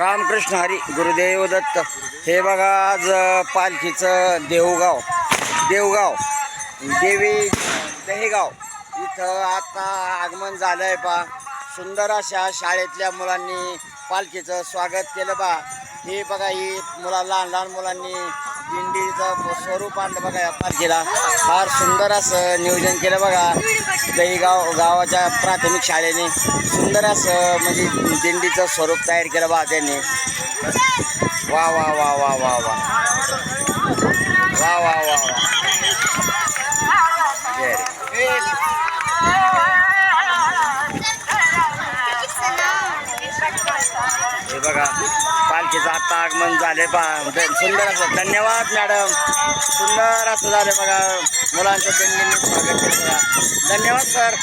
रामकृष्ण हरी गुरुदेव दत्त. हे बघा आज पालखीचं देवगाव देवगाव देवी दहेगाव इथं आता आगमन झालं आहे पा सुंदर अशा शाळेतल्या मुलांनी पालखीचं स्वागत केलं बा हे बघा ही मुला लहान लहान मुलांनी दिंडीचं स्वरूप आणलं बघा या पालखीला. फार सुंदर असं नियोजन केलं बघा. दहीगाव गावाच्या प्राथमिक शाळेने. सुंदर असं म्हणजे दिंडीचं स्वरूप तयार केलं बा त्यांनी. वा वा वा वा वा वा. वा वा वा वा रे. हे बघा पालखीचं आता आगमन झाले पा सुंदर असं. धन्यवाद मॅडम. सुंदर असं झाले बघा. मुलांचं दिंडीने स्वागत केलं धन्यवाद सर.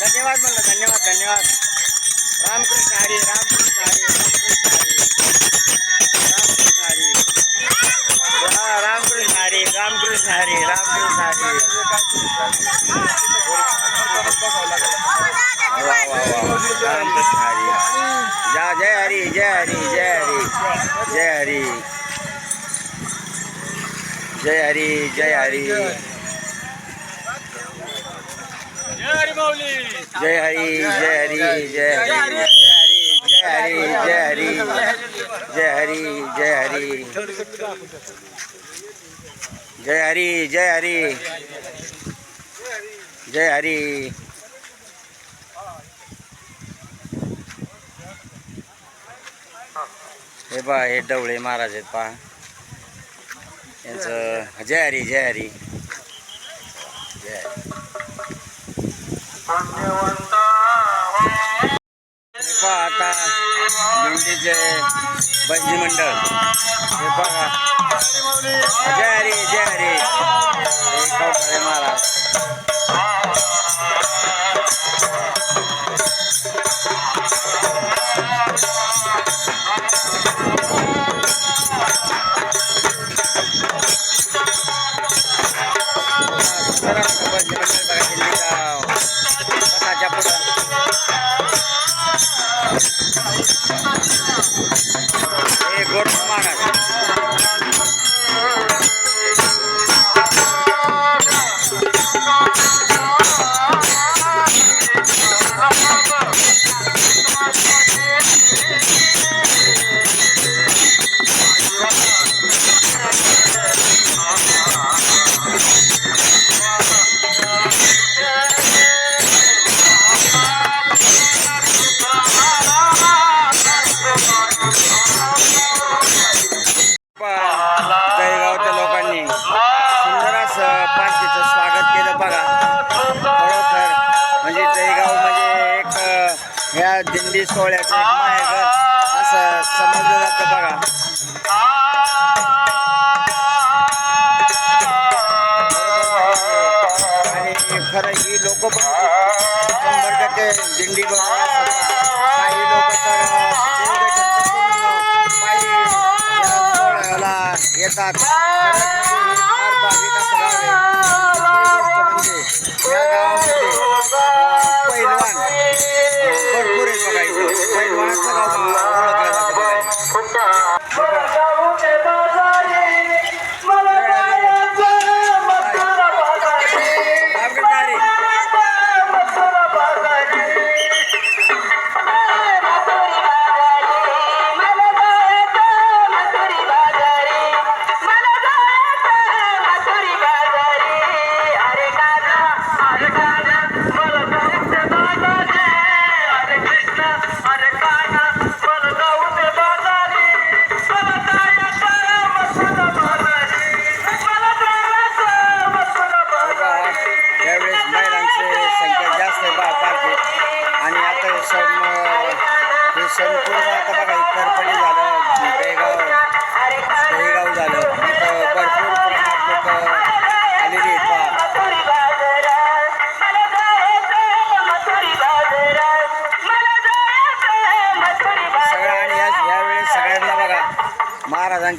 धन्यवाद म्हणलं धन्यवाद धन्यवाद. रामकृष्ण हरी रामकृष्ण हरी रामकृष्ण हरी. रामकृष्ण हरी. रामकृष्ण हरी रामकृष्ण हरी रामकृष्ण हरी. रामकृष्ण हरी. जय हरी जय हरी. जय हरी। जय हरी जय हरी। जय हरी जय हरी। जय हरी जय हरी जय हरी। जय हरी जय हरी। जय हरी जय हरी। जय हरी जय हरी हे बा हे डवळे महाराज आहेत पहा. यांचं जय हरी जय हरी. जय हरी. पहा आता भेंडीचे बंजी मंडळ. हे पहा. जय हरी जय हरी. महाराज. या दिंडी सोहळ्याचं एक असं समजलं जातं बघा आणि खरं ही लोक पण शंभर टक्के दिंडी बघायला काही लोक तर पायी या सोहळ्याला येतात. खरंच म्हणजे फार भाविक असं गाव आहे दुसरी गोष्ट म्हणजे या गावामध्ये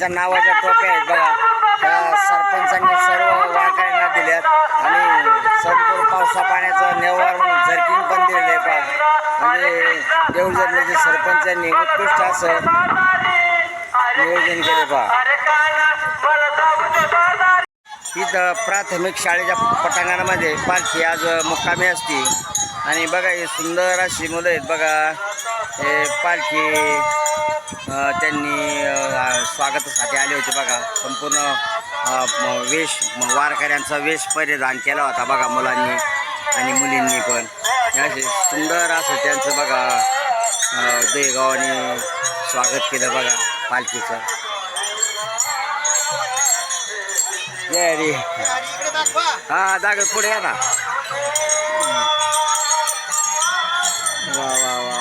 सगळ्या नावाच्या टोप्या आहेत बघा. त्या सरपंचांनी सर्व वारकऱ्यांना दिल्यात. आणि संपूर्ण पावसा पाण्याचं नेवार झर्किंग झरकिंग पण दिलेलं आहे पहा म्हणजे देवजरण्याचे सरपंचांनी उत्कृष्ट असं नियोजन केले पहा इथं प्राथमिक शाळेच्या पटांगणामध्ये पालखी आज मुक्कामी असते. आणि बघा हे सुंदर अशी मुलं आहेत बघा. हे पालखी त्यांनी स्वागतासाठी आले होते बघा. संपूर्ण वेश वारकऱ्यांचा वेश परिधान केला होता बघा मुलांनी आणि मुलींनी पण. असे सुंदर असं त्यांचं बघा देगावाने स्वागत केलं बघा पालखीचं. जय हरी हा जागा पुढे या ना. वा वा वा.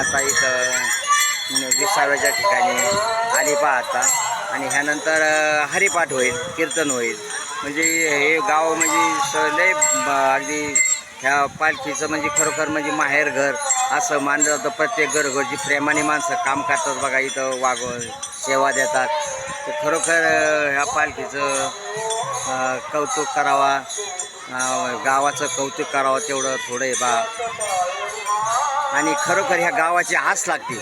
आता इथं विसाव्याच्या ठिकाणी आली आता आणि ह्यानंतर हरिपाठ होईल कीर्तन होईल. म्हणजे हे गाव म्हणजे स- लय अगदी ह्या पालखीचं म्हणजे खरोखर म्हणजे माहेर घर असं मानलं जातं. प्रत्येक घरघरची प्रेमाने माणसं काम करतात बघा इथं वाग सेवा देतात. तर खरोखर ह्या पालखीचं कौतुक करावा गावाचं कौतुक करावं तेवढं थोडं आहे बा. आणि खरोखर ह्या गावाची आस लागते.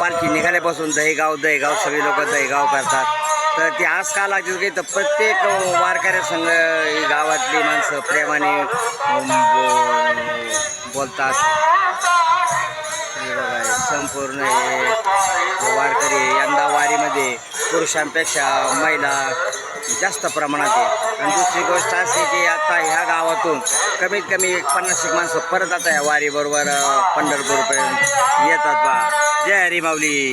पालखी निघाल्यापासून दहीगाव दहीगाव सगळे लोक दहीगाव करतात. तर ती आस का लागते की तर प्रत्येक वारकऱ्या संघ गावातली माणसं प्रेमाने बो- बोलतात. संपूर्ण हे वारकरी यंदा वारीमध्ये पुरुषांपेक्षा महिला जास्त प्रमाणात आहे. आणि दुसरी गोष्ट अशी की आता ह्या गावातून कमीत कमी एक पन्नास एक माणसं परत आता या वारीबरोबर पंढरपूरपर्यंत येतात बा. जय हरी माऊली.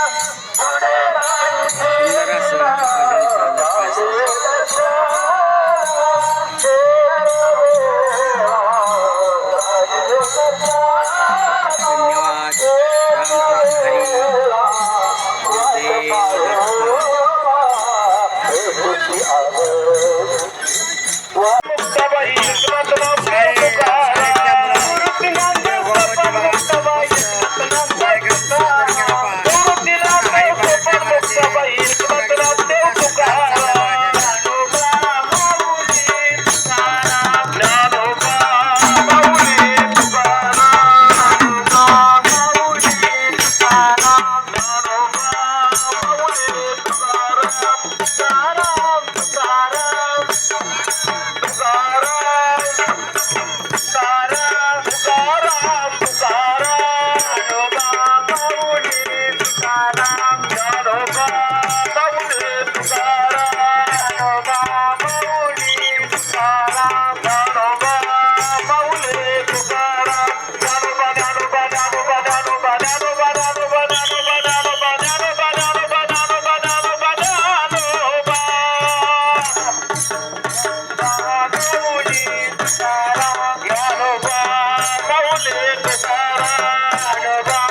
the other. காரா காரா Bye.